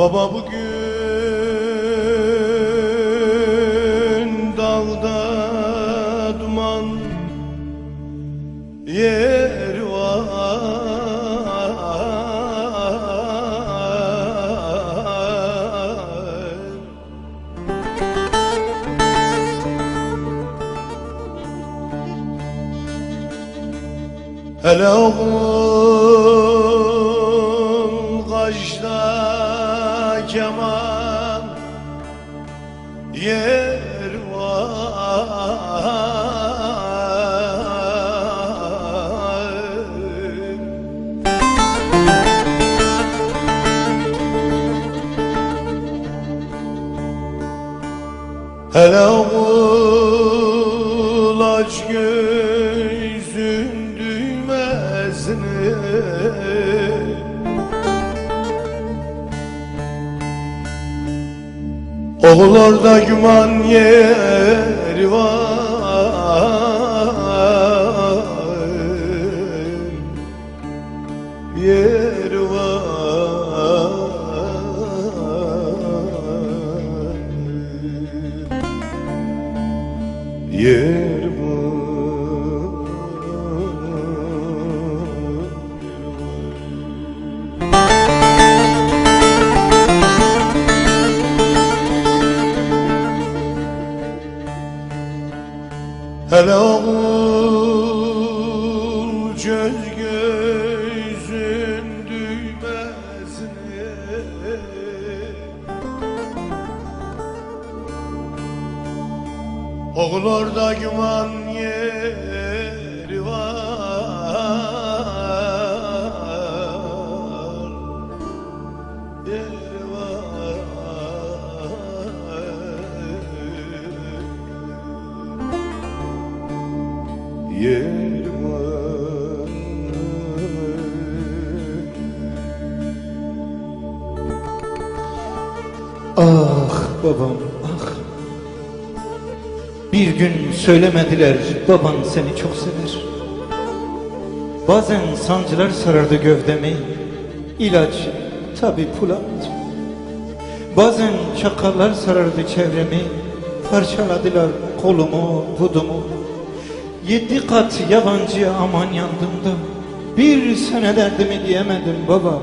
Baba bugün dağda duman yer var. Hele oğul oğul gözün düğmesini Oğul orada güman yeri var Yer Hele oğul Oğul orada güman yeri var. Yeri var. Yeri var. Ah babam ah Bir gün söylemediler baban seni çok sever. Bazen sancılar sarardı gövdemi. İlaç tabi puladı Bazen çakallar sarardı çevremi. Parçaladılar kolumu budumu. Yedi kat yabancıya aman yandığımda Bir sene derdimi diyemedim baba.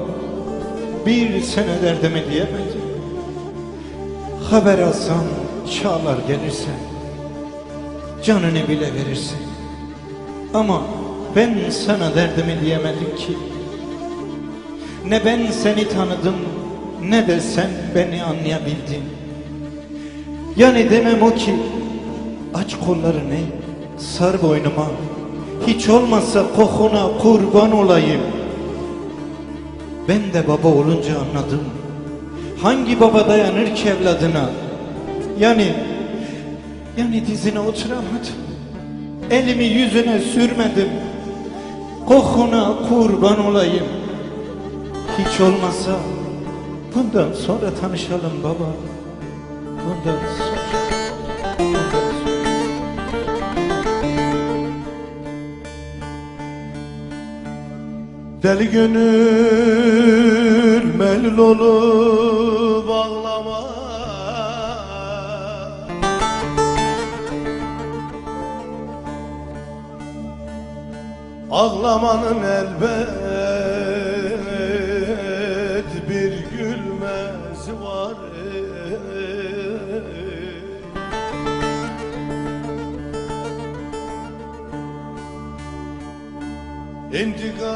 Bir sene derdimi diyemedim. Haber alsam çağlar gelirse Canını bile verirsin. Ama ben sana derdimi diyemedim ki. Ne ben seni tanıdım Ne de sen beni anlayabildin. Yani demem o ki Aç kollarını Sar boynuma. Hiç olmazsa kokuna kurban olayım. Ben de baba olunca anladım. Hangi baba dayanır ki evladına? Yani yani dizine oturamadım. Elimi yüzüne sürmedim. Kokuna kurban olayım. Hiç olmazsa bundan sonra tanışalım baba. Bundan sonra. Deli gönül melul olup ağlama Ağlamanın elbet bir gülmesi var. İntikam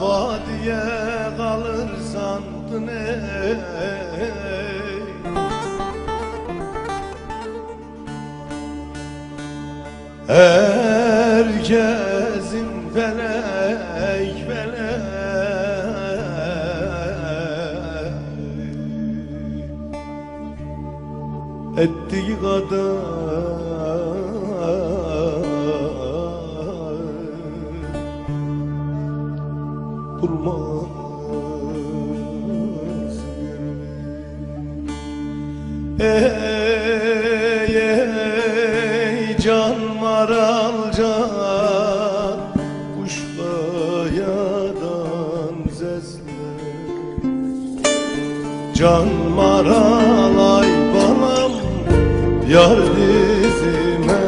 vadiye kalır sandın ey Herkesin felek felek. Ettiği kadar bulmaz Ey can maralay balam Yar dizime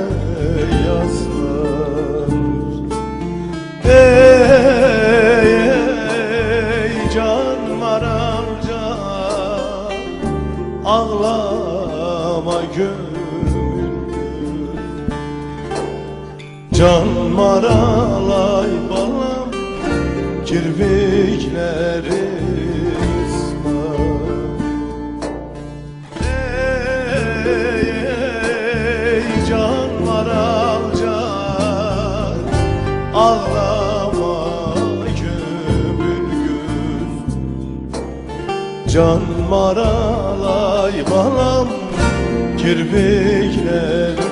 yaslar Ey ey can maral can Ağlama gönül. Can maralay balam Kirpikleri Ey ey can maral can Ağlama kömür gün Can maralay balam Kirpikleri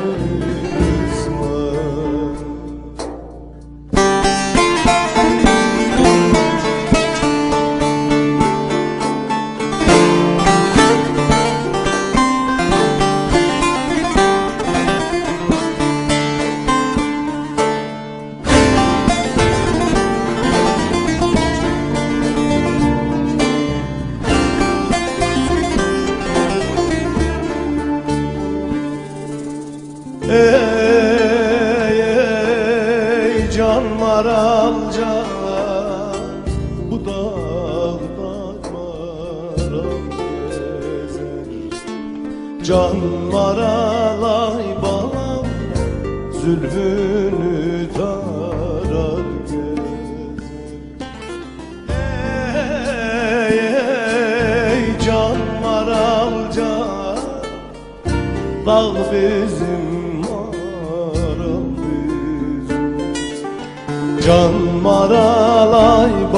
Can maralay balam Zülfünü tarar Ey ey can maral can Dağ bizim maral bizim Can maralay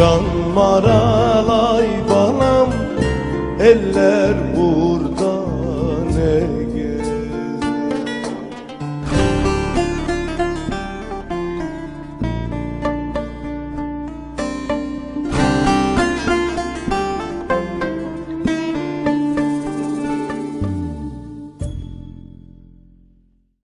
Can maralay balam Eller burada